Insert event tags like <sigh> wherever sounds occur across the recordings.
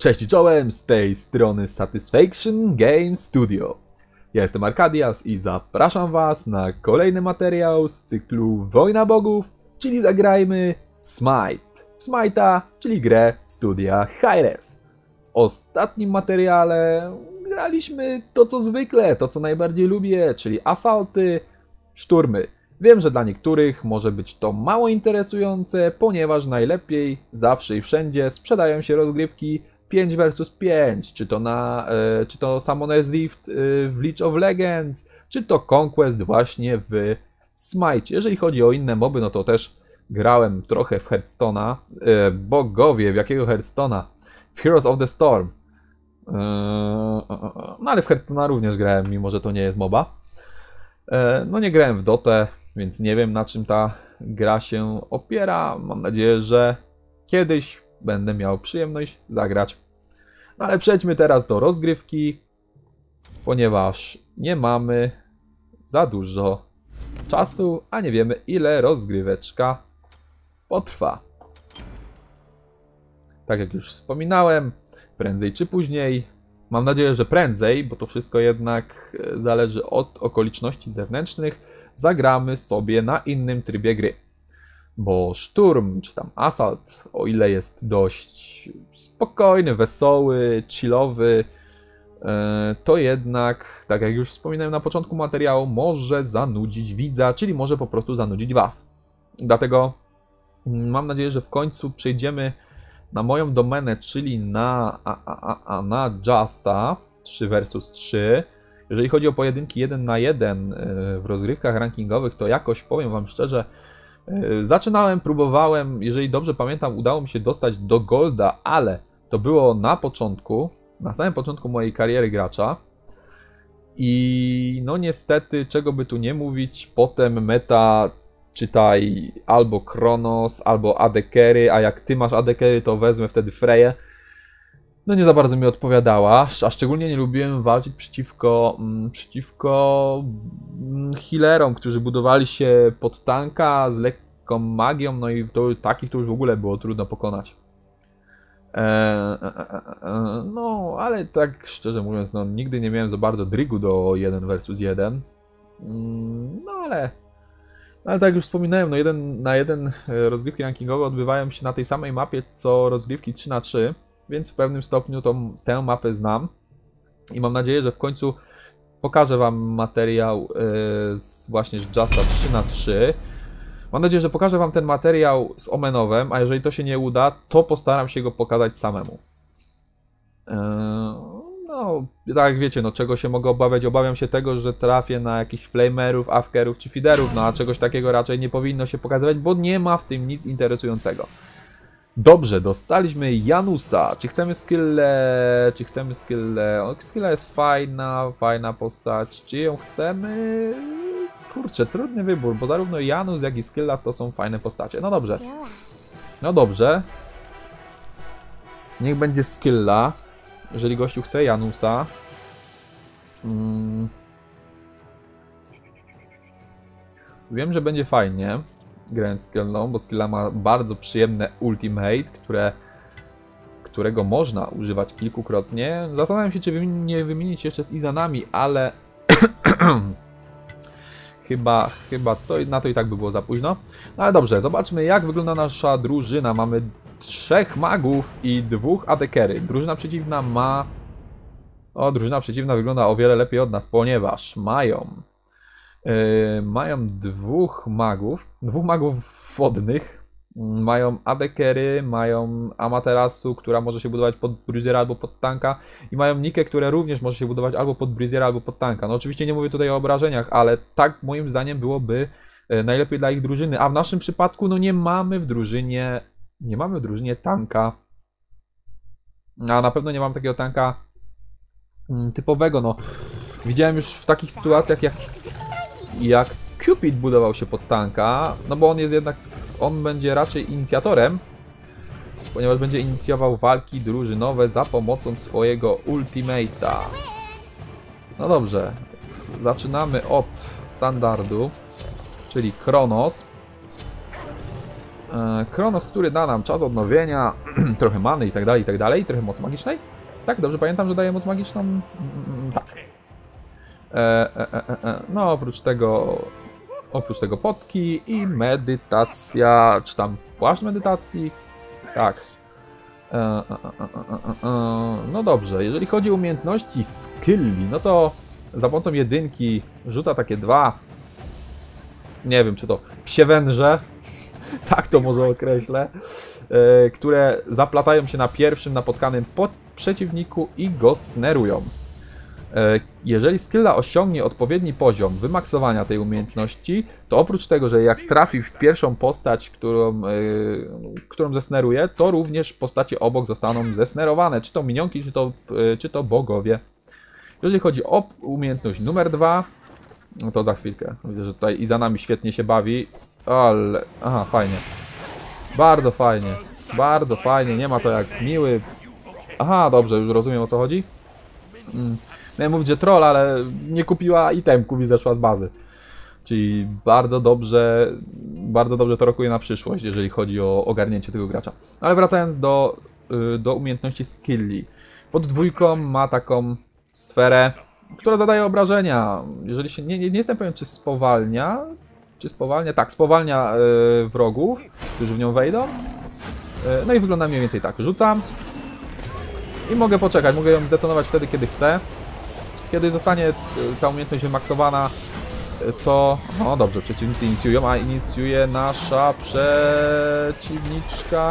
Cześć czołem, z tej strony Satisfaction Game Studio. Ja jestem Arkadias i zapraszam Was na kolejny materiał z cyklu Wojna Bogów, czyli zagrajmy Smite. Smite'a, czyli grę studia Hi-Res. W ostatnim materiale graliśmy to co zwykle, to co najbardziej lubię, czyli asalty, szturmy. Wiem, że dla niektórych może być to mało interesujące, ponieważ najlepiej zawsze i wszędzie sprzedają się rozgrywki 5 vs 5, czy to na, e, czy to Summoner's Rift e, w League of Legends, czy to Conquest właśnie w Smite. Jeżeli chodzi o inne moby, no to też grałem trochę w Hearthstone'a. E, bogowie, w jakiego Hearthstone'a? W Heroes of the Storm. E, no ale w Hearthstone'a również grałem, mimo że to nie jest moba. E, no nie grałem w Dotę, więc nie wiem na czym ta gra się opiera. Mam nadzieję, że kiedyś będę miał przyjemność zagrać. No ale przejdźmy teraz do rozgrywki, ponieważ nie mamy za dużo czasu, a nie wiemy ile rozgryweczka potrwa. Tak jak już wspominałem, prędzej czy później, mam nadzieję, że prędzej, bo to wszystko jednak e, zależy od okoliczności zewnętrznych, zagramy sobie na innym trybie gry bo szturm czy tam asalt, o ile jest dość spokojny, wesoły, chillowy, e, to jednak, tak jak już wspominałem na początku materiału, może zanudzić widza, czyli może po prostu zanudzić Was. Dlatego mam nadzieję, że w końcu przejdziemy na moją domenę, czyli na, a, a, a, na Justa 3 vs 3. Jeżeli chodzi o pojedynki 1 na 1 e, w rozgrywkach rankingowych, to jakoś powiem Wam szczerze, E, zaczynałem, próbowałem, jeżeli dobrze pamiętam, udało mi się dostać do Golda, ale to było na początku, na samym początku mojej kariery gracza. I no niestety, czego by tu nie mówić, potem meta czytaj albo Kronos, albo Adekery, a jak ty masz Adekery, to wezmę wtedy Freję no nie za bardzo mi odpowiadała, a szczególnie nie lubiłem walczyć przeciwko, mm, przeciwko mm, healerom, którzy budowali się pod tanka z lekką magią, no i to, takich to już w ogóle było trudno pokonać. E, e, e, no, ale tak szczerze mówiąc, no nigdy nie miałem za bardzo drigu do 1 versus 1. Mm, no ale ale tak jak już wspominałem, no jeden na jeden rozgrywki rankingowe odbywają się na tej samej mapie co rozgrywki 3 na 3 więc w pewnym stopniu tą, tę mapę znam i mam nadzieję, że w końcu pokażę Wam materiał yy, z właśnie z Justa 3 na 3 Mam nadzieję, że pokażę Wam ten materiał z Omenowem, a jeżeli to się nie uda, to postaram się go pokazać samemu. Yy, no, tak jak wiecie, no czego się mogę obawiać? Obawiam się tego, że trafię na jakichś flamerów, afkerów czy feederów, no a czegoś takiego raczej nie powinno się pokazywać, bo nie ma w tym nic interesującego. Dobrze, dostaliśmy Janusa. Czy chcemy skillę? Czy chcemy skillę? O, skilla jest fajna, fajna postać. Czy ją chcemy? Kurczę, trudny wybór, bo zarówno Janus, jak i skilla to są fajne postacie. No dobrze. No dobrze. Niech będzie skilla. Jeżeli gościu chce Janusa. Hmm. Wiem, że będzie fajnie grając Skillną, bo Skilla ma bardzo przyjemne ultimate, które, którego można używać kilkukrotnie. Zastanawiam się, czy nie wymienić jeszcze z Izanami, ale <clears throat> chyba, chyba to, na to i tak by było za późno. No ale dobrze, zobaczmy jak wygląda nasza drużyna. Mamy trzech magów i dwóch adekery. Drużyna przeciwna ma... O, drużyna przeciwna wygląda o wiele lepiej od nas, ponieważ mają E, mają dwóch magów, dwóch magów wodnych. Mają Adekery, mają Amaterasu, która może się budować pod Bruisera albo pod tanka i mają Nikę, która również może się budować albo pod Bruisera albo pod tanka. No oczywiście nie mówię tutaj o obrażeniach, ale tak moim zdaniem byłoby e, najlepiej dla ich drużyny. A w naszym przypadku no nie mamy w drużynie nie mamy w drużynie tanka. A na pewno nie mam takiego tanka mm, typowego, no. Widziałem już w takich sytuacjach jak jak Cupid budował się pod tanka, no bo on jest jednak on będzie raczej inicjatorem, ponieważ będzie inicjował walki drużynowe za pomocą swojego ultimate'a. No dobrze, zaczynamy od standardu, czyli Kronos. E, Kronos, który da nam czas odnowienia, <clears throat> trochę many i tak dalej, i tak dalej, trochę mocy magicznej. Tak, dobrze pamiętam, że daje moc magiczną? Mm, mm, tak. E, e. No, oprócz tego, oprócz tego potki i medytacja, czy tam płaszcz medytacji? Tak. No dobrze, jeżeli chodzi o umiejętności skilli, no to za pomocą jedynki rzuca takie dwa, nie wiem czy to psie węże, tak to może określę, e, które zaplatają się na pierwszym napotkanym przeciwniku i go snerują. E, Jeżeli skilla osiągnie odpowiedni poziom wymaksowania tej umiejętności, to oprócz tego, że jak trafi w pierwszą postać, którą, e, którą zesneruje, to również postacie obok zostaną zesnerowane, czy to minionki, czy to, e, czy to bogowie. Jeżeli chodzi o umiejętność numer dwa, no to za chwilkę. Widzę, że tutaj i za nami świetnie się bawi, ale... Aha, fajnie. Bardzo fajnie. Bardzo fajnie, nie ma to jak miły... Aha, dobrze, już rozumiem o co chodzi. Mm. Miałem mówić, że troll, ale nie kupiła itemków i zeszła z bazy. Czyli bardzo dobrze, bardzo dobrze to rokuje na przyszłość, jeżeli chodzi o ogarnięcie tego gracza. Ale wracając do, y, do umiejętności skilli. Pod dwójką ma taką sferę, która zadaje obrażenia. Jeżeli się, nie, nie, nie jestem pewien, czy spowalnia, czy spowalnia, tak, spowalnia y, wrogów, którzy w nią wejdą. Y, no i wygląda mniej więcej tak. Rzucam i mogę poczekać, mogę ją zdetonować wtedy, kiedy chcę. Kiedy zostanie y, ta umiejętność wymaksowana, to... No dobrze, przeciwnicy inicjują, a inicjuje nasza przeciwniczka.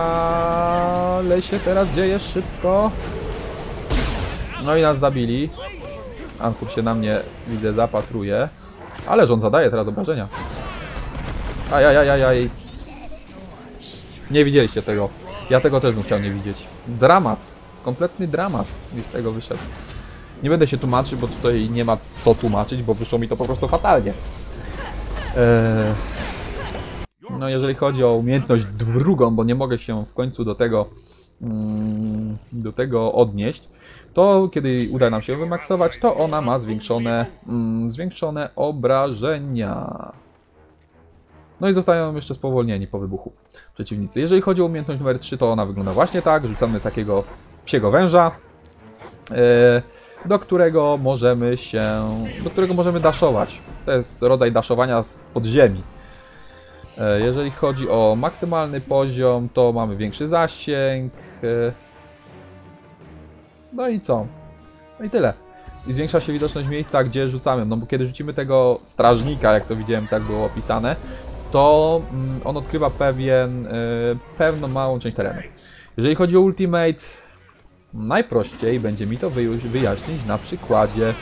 Ale się teraz dzieje szybko. No i nas zabili. Ankur się na mnie, widzę, zapatruje. Ale on zadaje teraz obrażenia. Ajajajajaj. Nie widzieliście tego. Ja tego też bym chciał nie widzieć. Dramat. Kompletny dramat mi z tego wyszedł. Nie będę się tłumaczył, bo tutaj nie ma co tłumaczyć, bo wyszło mi to po prostu fatalnie. Eee... No jeżeli chodzi o umiejętność drugą, bo nie mogę się w końcu do tego mm, do tego odnieść, to kiedy uda nam się wymaksować, to ona ma zwiększone, mm, zwiększone obrażenia. No i zostają jeszcze spowolnieni po wybuchu przeciwnicy. Jeżeli chodzi o umiejętność numer 3, to ona wygląda właśnie tak. Rzucamy takiego psiego węża, e, do którego możemy się, do którego możemy daszować. To jest rodzaj daszowania z podziemi. E, Jeżeli chodzi o maksymalny poziom, to mamy większy zasięg. e, No i co? No i tyle. I zwiększa się widoczność miejsca, gdzie rzucamy. No bo kiedy rzucimy tego strażnika, jak to widziałem, tak było opisane, to mm, on odkrywa pewien, e, pewną małą część terenu. Jeżeli chodzi o Ultimate, najprościej będzie mi to wyjaśnić na przykładzie.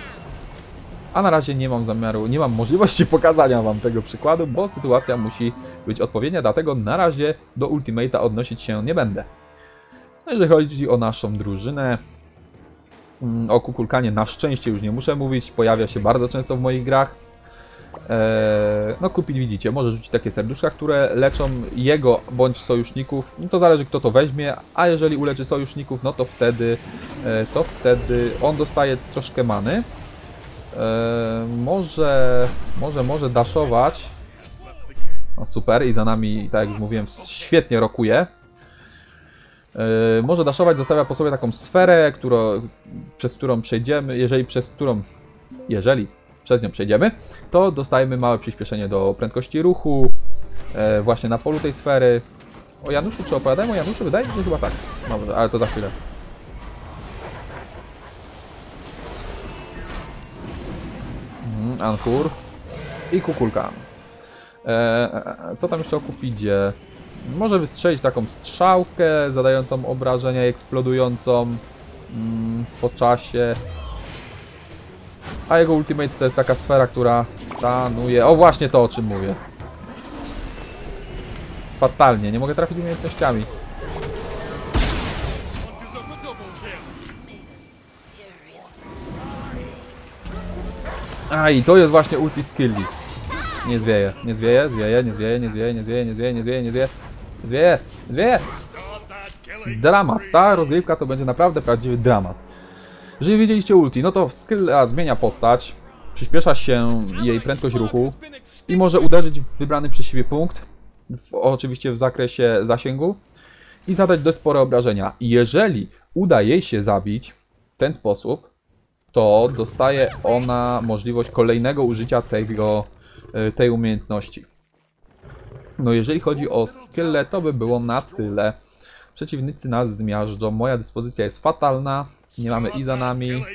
A na razie nie mam zamiaru, nie mam możliwości <laughs> pokazania wam tego przykładu, bo sytuacja musi być odpowiednia, dlatego na razie do Ultimate'a odnosić się nie będę. No jeżeli chodzi o naszą drużynę, mm, o Kukulkanie na szczęście już nie muszę mówić, pojawia się bardzo często w moich grach. Eee, no kupić widzicie, może rzucić takie serduszka, które leczą jego bądź sojuszników, no to zależy kto to weźmie, a jeżeli uleczy sojuszników, no to wtedy, e, to wtedy on dostaje troszkę many. Eee, może, może, może daszować. No super i za nami, tak jak już mówiłem, świetnie rokuje. Może daszować, zostawia po sobie taką sferę, którą, przez którą przejdziemy, jeżeli przez którą, jeżeli przez nią przejdziemy, to dostajemy małe przyspieszenie do prędkości ruchu, e, właśnie na polu tej sfery. O Januszu, czy opowiadałem o Januszu? Wydaje mi się, że chyba tak. No, ale to za chwilę. Mhm, Anchor i Kukulkan. E, e, e, co tam jeszcze o Kupidzie? Może wystrzelić taką strzałkę zadającą obrażenia i eksplodującą mm, po czasie. A jego ultimate to jest taka sfera, która stanuje. O, właśnie to o czym mówię. Fatalnie, nie mogę trafić umiejętnościami. A i to jest właśnie ulti skilli. Nie zwieje, nie zwieje, zwieje, nie zwieje, nie zwieje, nie zwieje, nie zwieje, nie zwieje, nie zwieje. Zwieje, zwieje! Dramat. Ta rozgrywka to będzie naprawdę prawdziwy dramat. Jeżeli widzieliście ulti, no to skilla zmienia postać, przyspiesza się jej prędkość ruchu i może uderzyć w wybrany przez siebie punkt, w, oczywiście w zakresie zasięgu, i zadać dość spore obrażenia. Jeżeli uda jej się zabić w ten sposób, to dostaje ona możliwość kolejnego użycia tego, y, tej umiejętności. No jeżeli chodzi o skille, to by było na tyle. Przeciwnicy nas zmiażdżą, moja dyspozycja jest fatalna, nie mamy i za nami,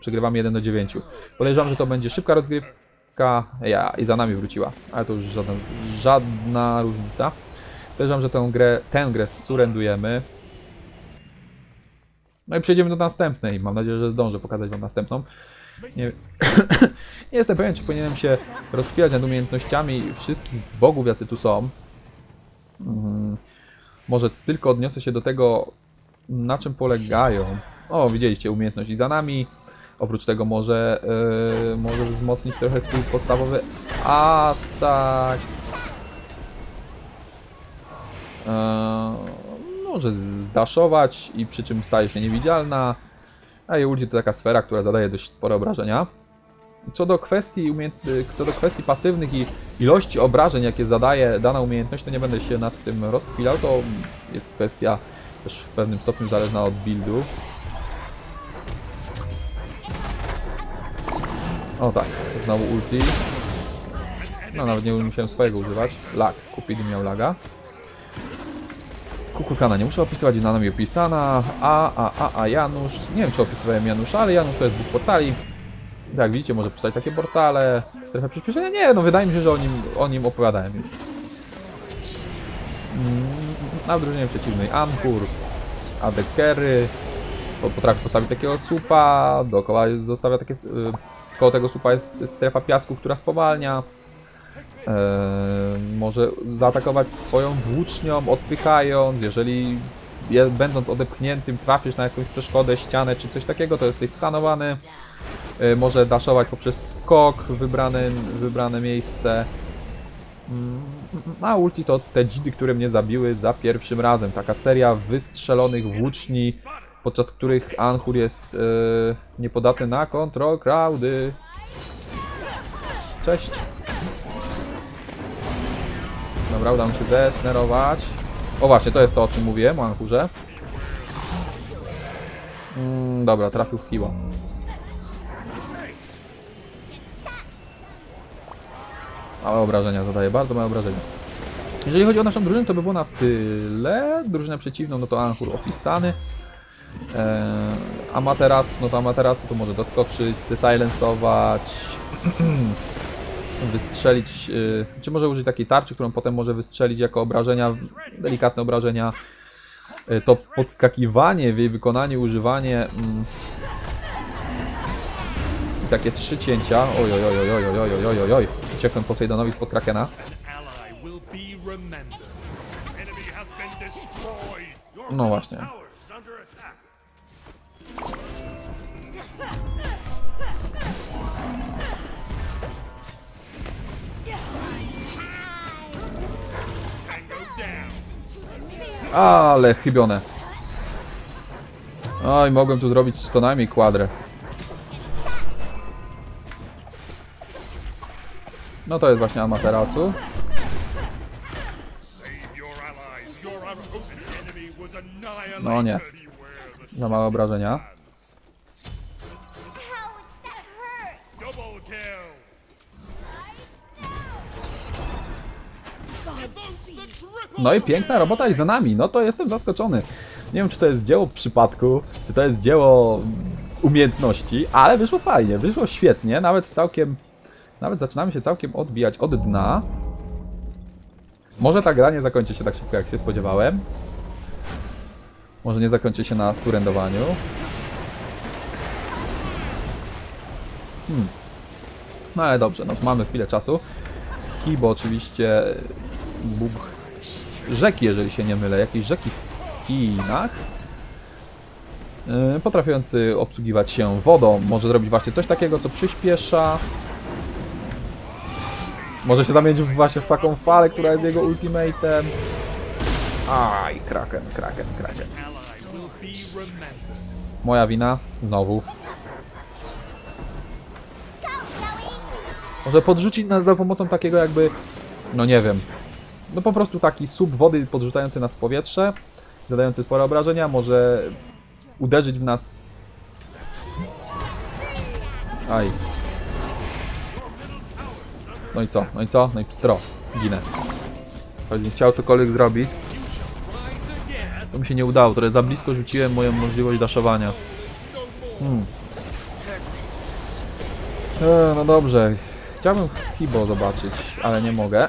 przegrywamy 1 do 9. Podejrzewam, że to będzie szybka rozgrywka, ja i za nami wróciła, ale to już żadna, żadna różnica. Podejrzewam, że tę grę, tę grę. No i przejdziemy do następnej. Mam nadzieję, że zdążę pokazać wam następną. Nie, <coughs> nie jestem pewien, czy powinienem się rozchwilać nad umiejętnościami wszystkich bogów, jacy tu są. Mm, może tylko odniosę się do tego, na czym polegają. O, widzieliście umiejętności za nami. Oprócz tego może, yy, może wzmocnić trochę swój podstawowy atak. Yy, może zdaszować i przy czym staje się niewidzialna. A jej ulti to taka sfera, która zadaje dość spore obrażenia. Co do kwestii, co do kwestii pasywnych i ilości obrażeń, jakie zadaje dana umiejętność, to nie będę się nad tym rozkwilał. To jest kwestia też w pewnym stopniu zależna od buildu. O tak, znowu ulti. No nawet nie musiałem swojego używać. Lag, Cupid miał laga. Kukulkana nie muszę opisywać, na nami opisana. A, a, a, a Janusz. Nie wiem czy opisywałem Janusza, ale Janusz to jest Bóg portali. Jak widzicie, może pisać takie portale. Strefę przyspieszenia? Nie, no wydaje mi się, że o nim, o nim opowiadałem już. A w drużynie przeciwnej Ankur, AD Carry, po- potrafi postawić takiego słupa, dookoła zostawia takie... y, Koło tego słupa jest strefa piasku, która spowalnia. Eee, może zaatakować swoją włócznią, odpychając, jeżeli je, będąc odepchniętym trafisz na jakąś przeszkodę, ścianę czy coś takiego, to jesteś stanowany. Eee, może daszować poprzez skok w wybrane, wybrane miejsce. Mm, A ulti to te dzidy, które mnie zabiły za pierwszym razem. Taka seria wystrzelonych włóczni, podczas których Anhur jest e, niepodatny na kontrol crowdy. Cześć. Dobra, uda mi się zesnerować. O właśnie, to jest to, o czym mówiłem, o Anhurze. Mm, dobra, trafił w kiła. Małe obrażenia zadaje, bardzo małe obrażenia. Jeżeli chodzi o naszą drużynę, to by było na tyle. Drużynę przeciwną, no to Anhur opisany. Eee, Amaterasu, no to Amaterasu to może doskoczyć, silensować, <clears throat> wystrzelić, yy, czy może użyć takiej tarczy, którą potem może wystrzelić jako obrażenia, delikatne obrażenia. Yy, to podskakiwanie w jej wykonaniu, używanie mm, i takie trzy cięcia. Oj, oj, oj, oj, oj, oj, oj, oj, oj uciekłem Posejdonowi spod Krakena. No właśnie. Ale chybione. Oj, mogłem tu zrobić co najmniej kwadrę. No to jest właśnie Amaterasu. No nie. Za małe obrażenia. No i piękna robota i za nami. No to jestem zaskoczony. Nie wiem, czy to jest dzieło przypadku, czy to jest dzieło umiejętności, ale wyszło fajnie, wyszło świetnie, nawet całkiem, nawet zaczynamy się całkiem odbijać od dna. Może ta gra nie zakończy się tak szybko, jak się spodziewałem. Może nie zakończy się na surrendowaniu. Hmm. No ale dobrze, no mamy chwilę czasu. Hibo oczywiście Bóg rzeki, jeżeli się nie mylę, jakiejś rzeki w Chinach. Yy, Potrafiący obsługiwać się wodą, może zrobić właśnie coś takiego, co przyspiesza. Może się zamienić właśnie w taką falę, która jest jego ultimatem. Aj, Kraken, Kraken, Kraken. Moja wina, znowu. Może podrzucić nas za pomocą takiego jakby, no nie wiem, no po prostu taki słup wody podrzucający nas w powietrze, zadający spore obrażenia, może uderzyć w nas... Aj. No i co? No i co? No i pstro. Ginę. Choćbym chciał cokolwiek zrobić, to mi się nie udało, trochę za blisko rzuciłem moją możliwość daszowania. Hmm. E, no dobrze. Chciałbym Hibo zobaczyć, ale nie mogę. <clears throat>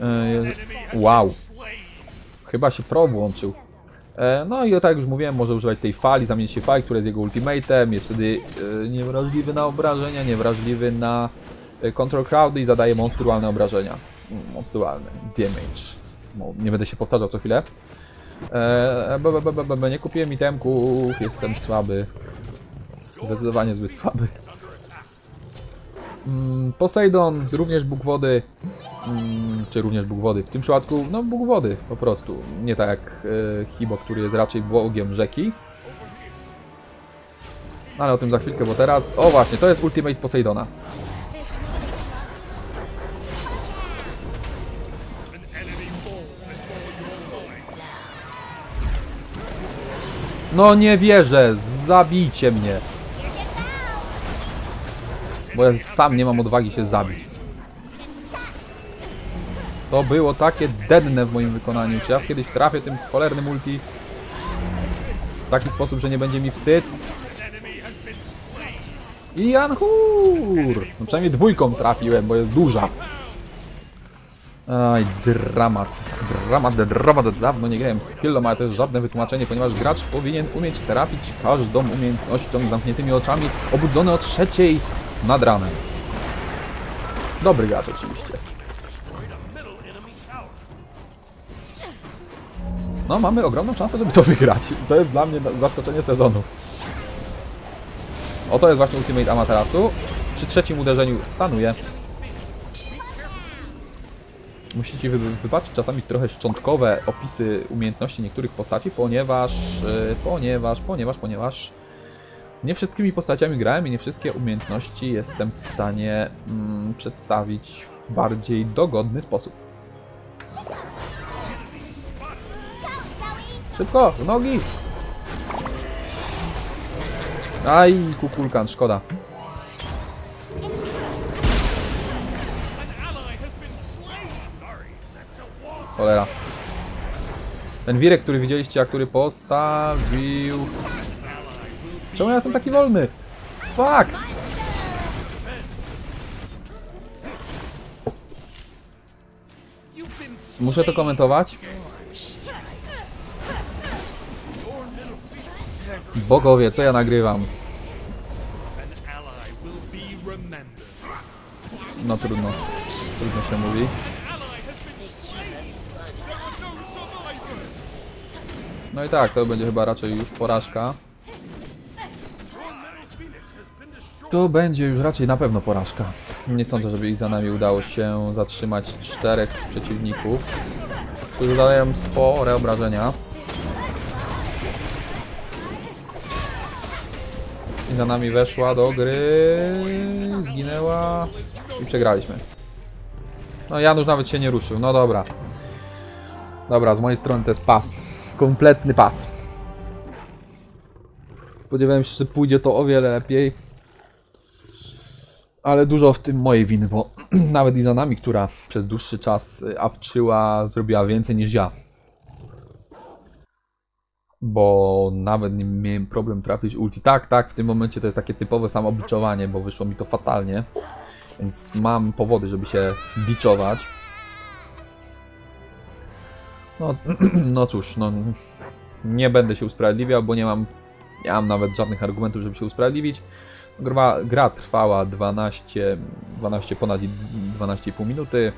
E, wow. Chyba się pro włączył. E, no i tak jak już mówiłem, może używać tej fali, zamienić się fali, która jest jego ultimatem. Jest wtedy e, niewrażliwy na obrażenia, niewrażliwy na e, control crowdy i zadaje monstrualne obrażenia. Mm, Monstrualne. Damage. Nie będę się powtarzał co chwilę. Nie kupiłem itemków, jestem słaby. Zdecydowanie zbyt słaby. Mm, Poseidon, również Bóg wody. Mm, czy również Bóg wody. W tym przypadku, no Bóg wody po prostu. Nie tak jak e, Hibo, który jest raczej bogiem rzeki. No, ale o tym za chwilkę, bo teraz... O właśnie, to jest Ultimate Poseidona. No nie wierzę, zabijcie mnie. Bo ja sam nie mam odwagi się zabić. To było takie denne w moim wykonaniu. Czy ja kiedyś trafię tym cholernym ulti w taki sposób, że nie będzie mi wstyd? I Janhur! No przynajmniej dwójką trafiłem, bo jest duża. Aj, dramat. Dramat, dramat. Dawno nie grałem z Killom, ale to jest żadne wytłumaczenie, ponieważ gracz powinien umieć trafić każdą umiejętnością zamkniętymi oczami, obudzony o trzeciej nad ranem. Dobry gracz oczywiście. No, mamy ogromną szansę, żeby to <laughs> wygrać. To jest dla mnie zaskoczenie sezonu. Oto jest właśnie Ultimate Amaterasu. Przy trzecim uderzeniu stanuje. Musicie wy- wybaczyć czasami trochę szczątkowe opisy umiejętności niektórych postaci, ponieważ, e, ponieważ, ponieważ, ponieważ nie wszystkimi postaciami grałem i nie wszystkie umiejętności jestem w stanie mm, przedstawić w bardziej dogodny sposób. Szybko, w nogi! Aj, kukulkan, szkoda. Cholera. Ten wirek, który widzieliście, a który postawił... Czemu ja jestem taki wolny? Fuck! Muszę to komentować. Bogowie, co ja nagrywam? No trudno. Trudno się mówi. No i tak, to będzie chyba raczej już porażka. To będzie już raczej na pewno porażka. Nie sądzę, żeby ich za nami udało się zatrzymać czterech przeciwników, którzy zadają spore obrażenia. I za nami weszła do gry, zginęła i przegraliśmy. No Janusz nawet się nie ruszył, no dobra. Dobra, z mojej strony to jest pas. Kompletny pas. Spodziewałem się, że pójdzie to o wiele lepiej. Ale dużo w tym mojej winy, bo <clears throat> nawet i za nami, która przez dłuższy czas y, awczyła, zrobiła więcej niż ja. Bo nawet nie miałem problem trafić ulti. Tak, tak, w tym momencie to jest takie typowe samobiczowanie, bo wyszło mi to fatalnie. Więc mam powody, żeby się biczować. No, <clears throat> no cóż, no nie będę się usprawiedliwiał, bo nie mam, nie mam nawet żadnych argumentów, żeby się usprawiedliwić. Gra, gra trwała 12, 12 ponad i 12,5 minuty.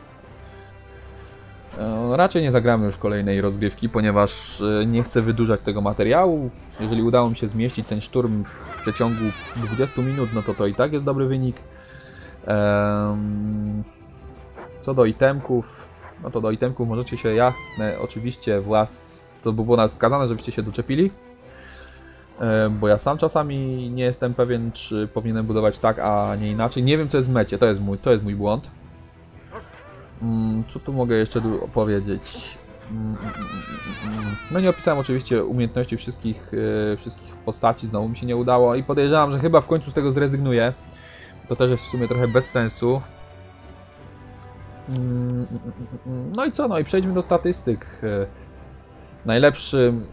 E, Raczej nie zagramy już kolejnej rozgrywki, ponieważ e, nie chcę wydłużać tego materiału. Jeżeli udało mi się zmieścić ten szturm w przeciągu 20 minut, no to to i tak jest dobry wynik. Co do itemków, no to do itemków możecie się jasne, oczywiście włas, to by było nawet wskazane, żebyście się doczepili. E, Bo ja sam czasami nie jestem pewien, czy powinienem budować tak, a nie inaczej. Nie wiem, co jest w mecie, to jest mój, to jest mój błąd. Mm, Co tu mogę jeszcze powiedzieć? Mm, mm. No nie opisałem oczywiście umiejętności wszystkich, e, wszystkich postaci, znowu mi się nie udało i podejrzewam, że chyba w końcu z tego zrezygnuję. To też jest w sumie trochę bez sensu. No i co? No i przejdźmy do statystyk. E, Najlepszym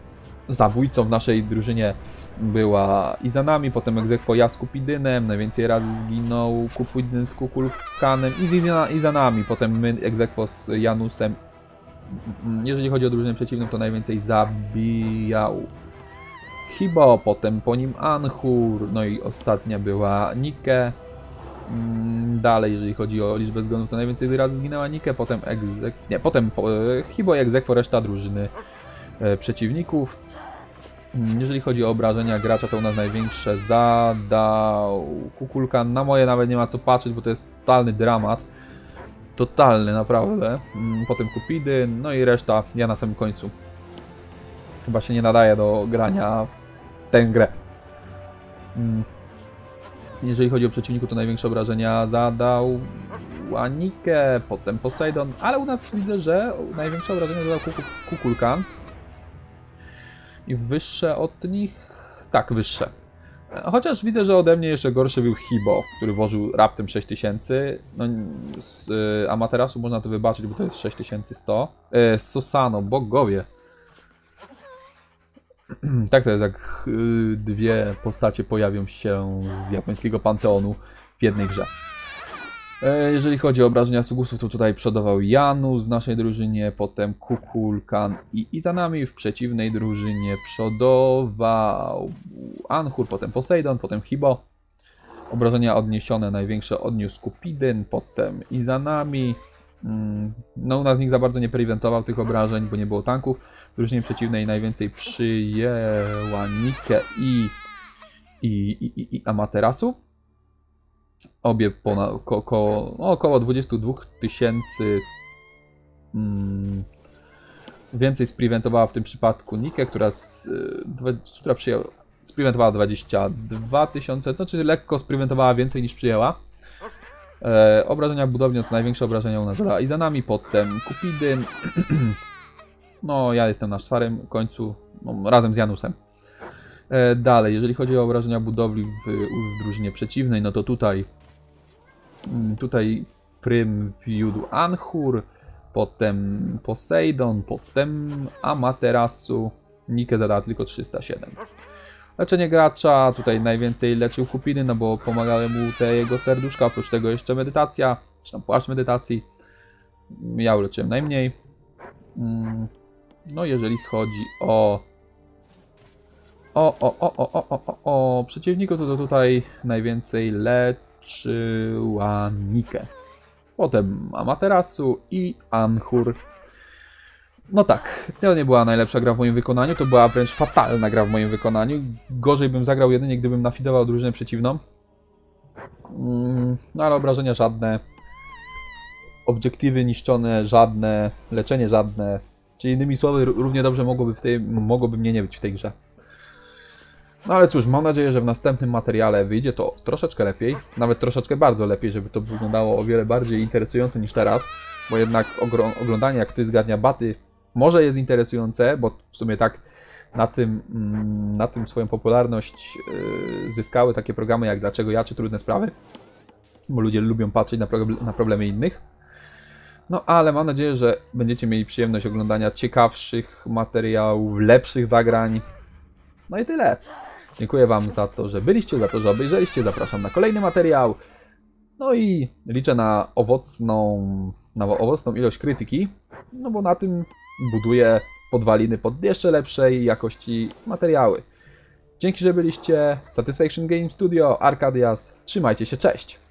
zabójcą w naszej drużynie była Izanami, potem Egzekwo ja z Kupidynem, najwięcej razy zginął Kupidyn z Kukulkanem i Izanami, potem my Egzekwo z Janusem. Jeżeli chodzi o drużynę przeciwną, to najwięcej zabijał Hibo, potem po nim Anhur, no i ostatnia była Nike. Mm, Dalej, jeżeli chodzi o liczbę zgonów, to najwięcej razy zginęła Nike, potem Egzek... Nie, potem po, Hibo i Egzekwo, reszta drużyny przeciwników. Mm, Jeżeli chodzi o obrażenia gracza, to u nas największe zadał Kukulkan. Na moje nawet nie ma co patrzeć, bo to jest totalny dramat. Totalny, naprawdę. Mm, Potem Kupidyn, no i reszta ja na samym końcu. Chyba się nie nadaje do grania w tę grę. Mm. Jeżeli chodzi o przeciwników, to największe obrażenia zadał Anike, potem Poseidon, ale u nas widzę, że największe obrażenia zadał Kuku-. I wyższe od nich? Tak, wyższe. Chociaż widzę, że ode mnie jeszcze gorszy był Hibo, który włożył raptem 6000. No, z y, Amaterasu można to wybaczyć, bo to jest 6100. E, Susano, bogowie. <clears throat> tak to jest, jak y, dwie postacie pojawią się z japońskiego panteonu w jednej grze. E, Jeżeli chodzi o obrażenia Sugusów, to tutaj przodował Janus w naszej drużynie, potem Kukulkan i Itanami w przeciwnej drużynie przodował Anhur, potem Poseidon, potem Hibo. Obrażenia odniesione największe odniósł Kupidyn, potem Izanami. Mm, No u nas nikt za bardzo nie prewentował tych obrażeń, bo nie było tanków. W drużynie przeciwnej najwięcej przyjęła Nike i, i, i, i, i Amaterasu obie ponad, ko, ko, no, około 22 tysięcy mm, więcej spreventowała w tym przypadku Nike, która, z, która przyjęła, spreventowała 22 tysiące, to czyli lekko spreventowała więcej niż przyjęła. E, obrażenia budowli, to największe obrażenia u nas zadała Izanami, potem Kupidyn. <clears throat> no, ja jestem na szarym końcu, no, razem z Janusem. E, Dalej, jeżeli chodzi o obrażenia budowli w, w drużynie przeciwnej, no to tutaj mm, tutaj Prym wiódł Anhur, potem Poseidon, potem Amaterasu, Nike zadała tylko 307. Leczenie gracza, tutaj najwięcej leczył Kupiny, no bo pomagały mu te jego serduszka, oprócz tego jeszcze medytacja, czy tam płaszcz medytacji. Ja uleczyłem najmniej. Mm, No jeżeli chodzi o o, o, o, o, o, o, o, o przeciwniku, to, to tutaj najwięcej leczyła Nike. Potem Amaterasu i Anhur. No tak, to nie była najlepsza gra w moim wykonaniu, to była wręcz fatalna gra w moim wykonaniu. Gorzej bym zagrał jedynie, gdybym nafidował drużynę przeciwną. Mm, No ale obrażenia żadne. Obiektywy niszczone żadne. Leczenie żadne. Czyli innymi słowy, równie dobrze mogłoby, w tej, mogłoby mnie nie być w tej grze. No ale cóż, mam nadzieję, że w następnym materiale wyjdzie to troszeczkę lepiej, nawet troszeczkę bardzo lepiej, żeby to wyglądało o wiele bardziej interesujące niż teraz, bo jednak oglądanie jak ktoś zgarnia baty może jest interesujące, bo w sumie tak na tym, mm, na tym swoją popularność yy, zyskały takie programy jak Dlaczego ja czy Trudne Sprawy, bo ludzie lubią patrzeć na problemy innych. No ale mam nadzieję, że będziecie mieli przyjemność oglądania ciekawszych materiałów, lepszych zagrań. No i tyle. Dziękuję Wam za to, że byliście, za to, że obejrzeliście. Zapraszam na kolejny materiał. No i liczę na owocną, na owocną ilość krytyki, no bo na tym buduję podwaliny pod jeszcze lepszej jakości materiały. Dzięki, że byliście. Satisfaction Game Studio, Arcadias. Trzymajcie się, cześć!